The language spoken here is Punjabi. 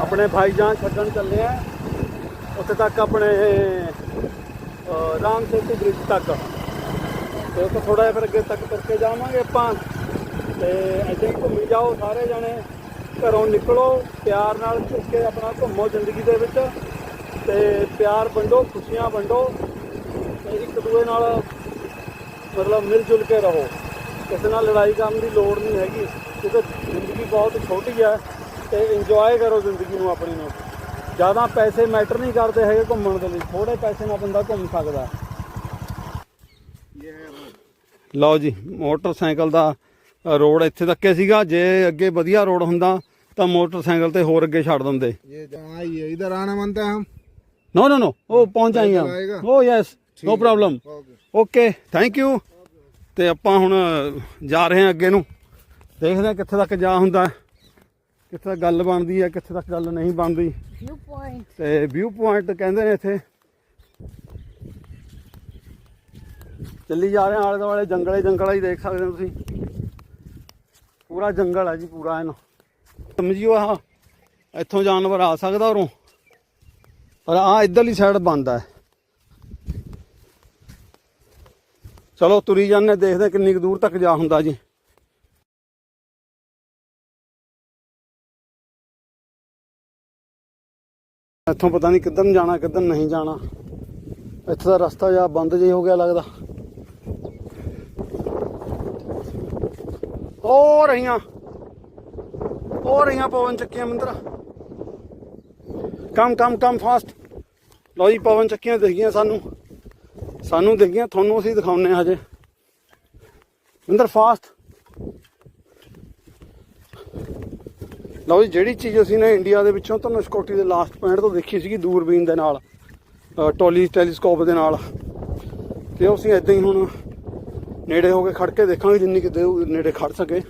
ਆਪਣੇ ਭਾਈ ਜਾਨ ਛੱਡਣ ਚੱਲੇ ਆ। ਉੱਥੇ ਤੱਕ ਆਪਣੇ ਰਾਮ ਸੇਤੂ ਬ੍ਰਿਜ ਤੱਕ। ਤੇ ਉੱਥੇ ਥੋੜਾ ਜਿਹਾ ਫਿਰ ਅੱਗੇ ਤੱਕ ਤੁਰ ਕੇ ਜਾਵਾਂਗੇ ਆਪਾਂ। ਤੇ ਇੱਥੇ ਹੀ ਘੁੰਮੀ ਜਾਓ ਸਾਰੇ ਜਣੇ। ਘਰੋਂ ਨਿਕਲੋ, ਪਿਆਰ ਨਾਲ ਘੁੰਮ ਕੇ ਆਪਣਾ ਘੁੰਮੋ ਜ਼ਿੰਦਗੀ ਦੇ ਵਿੱਚ। ਤੇ ਪਿਆਰ ਵੰਡੋ, ਖੁਸ਼ੀਆਂ ਵੰਡੋ। ਤੇ ਇੱਕ ਦੂਏ ਨਾਲ ਮਤਲਬ ਮਿਲ ਜੁਲ ਕੇ ਰਹੋ। ਕਿਸੇ ਨਾਲ ਲੜਾਈ ਕਰਨ ਦੀ ਲੋੜ ਨਹੀਂ ਹੈਗੀ। ਕਿਉਂਕਿ ਜ਼ਿੰਦਗੀ ਬਹੁਤ ਛੋਟੀ ਹੈ। ਤੇ ਇੰਜੋਏ ਕਰੋ ਜ਼ਿੰਦਗੀ ਨੂੰ ਆਪਣੀ ਨੂੰ ਜ਼ਿਆਦਾ ਪੈਸੇ ਮੈਟਰ ਨਹੀਂ ਕਰਦੇ ਹੈਗੇ ਘੁੰਮਣ ਦੇ ਲਈ ਥੋੜੇ ਪੈਸੇ ਨਾਲ ਬੰਦਾ ਘੁੰਮ ਸਕਦਾ ਹੈ। ਲਓ ਜੀ ਮੋਟਰਸਾਈਕਲ ਦਾ ਅ, ਰੋਡ ਇੱਥੇ ਤੱਕੇ ਸੀਗਾ ਜੇ ਅੱਗੇ ਵਧੀਆ ਰੋਡ ਹੁੰਦਾ ਤਾਂ ਮੋਟਰਸਾਈਕਲ ਤੇ ਹੋਰ ਅੱਗੇ ਛੱਡ ਦਿੰਦੇ ये जहाँ ये इधर आना मानते हैं हम ਨੋ ਨੋ ਨੋ ਉਹ ਪਹੁੰਚ ਜਾਈਏ ਪੈਦਲ ਆਏਗਾ? ਉਹ ਯੈਸ ਨੋ ਠੀਕ ਹੈ। Problem okay okay thank you ਤੇ ਆਪਾਂ ਹੁਣ ਜਾ ਰਹੇ ਹਾਂ ਅੱਗੇ ਨੂੰ ਦੇਖਦੇ ਹਾਂ ਕਿੱਥੇ ਤੱਕ ਜਾ ਹੁੰਦਾ ਹੈ, ਕਿੱਥੇ ਤੱਕ ਗੱਲ ਬਣਦੀ ਹੈ ਕਿੱਥੇ ਤੱਕ ਗੱਲ ਨਹੀਂ ਬਣਦੀ। View point. ਤੇ ਵਿਊ ਪੁਆਇੰਟ ਕਹਿੰਦੇ ਨੇ ਇੱਥੇ। ਚੱਲੀ ਜਾ ਰਹੇ ਆਲੇ ਦੁਆਲੇ ਜੰਗਲੇ ਜੰਗਲ ਹੀ ਦੇਖ ਸਕਦੇ ਹੋ ਤੁਸੀਂ। ਪੂਰਾ ਜੰਗਲ ਹੈ ਜੀ ਪੂਰਾ ਇਹਨ। ਸਮਝਿਓ ਆਹ ਇੱਥੋਂ ਜਾਨਵਰ ਆ ਸਕਦਾ ਉਰੋਂ। ਪਰ ਆ ਇਧਰਲੀ ਸਾਈਡ ਬੰਦ ਹੈ। ਚਲੋ ਤੁਰੀ ਜਾਂਦੇ ਦੇਖਦੇ ਕਿੰਨੀ ਕੁ ਦੂਰ ਤੱਕ ਜਾ ਹੁੰਦਾ ਜੀ। ਇੱਥੋਂ ਪਤਾ ਨਹੀਂ ਕਿੱਧਰ ਨੂੰ ਜਾਣਾ, ਕਿੱਧਰ ਨਹੀਂ ਜਾਣਾ। ਇੱਥੇ ਦਾ ਰਸਤਾ ਜਾਂ ਬੰਦ ਜਿਹਾ ਹੋ ਗਿਆ ਲੱਗਦਾ। ਹੋ ਰਹੀਆਂ। ਹੋ ਰਹੀਆਂ ਪਵਨ ਚੱਕੀਆਂ ਮੰਦਰਾ। ਕਮ ਕਮ ਕਮ ਫਾਸਟ ਲਓ ਜੀ, ਪਵਨ ਚੱਕੀਆਂ ਦਿਖ ਗਈਆਂ ਸਾਨੂੰ। ਸਾਨੂੰ ਦਿਖ ਗਈਆਂ, ਤੁਹਾਨੂੰ ਅਸੀਂ ਦਿਖਾਉਨੇ ਆ ਹਜੇ। ਮੰਦਰ ਫਾਸਟ ਲਓ ਜੀ, ਜਿਹੜੀ ਚੀਜ਼ ਅਸੀਂ ਨੇ ਇੰਡੀਆ ਦੇ ਵਿੱਚੋਂ ਤੁਹਾਨੂੰ ਸਕੋਟੀ ਦੇ ਲਾਸਟ ਪੁਆਇੰਟ ਤੋਂ ਦੇਖੀ ਸੀਗੀ ਦੂਰਬੀਨ ਦੇ ਨਾਲ ਟੋਲੀ ਟੈਲੀਸਕੋਪ ਦੇ ਨਾਲ। ਤੇ ਉਹ ਅਸੀਂ ਇਦਾਂ ਹੀ ਹੁਣ ਨੇੜੇ ਹੋ ਕੇ ਖੜ ਕੇ ਦੇਖਾਂਗੇ, ਜਿੰਨੀ ਕਿਤੇ ਨੇੜੇ ਖੜ ਸਕੇ।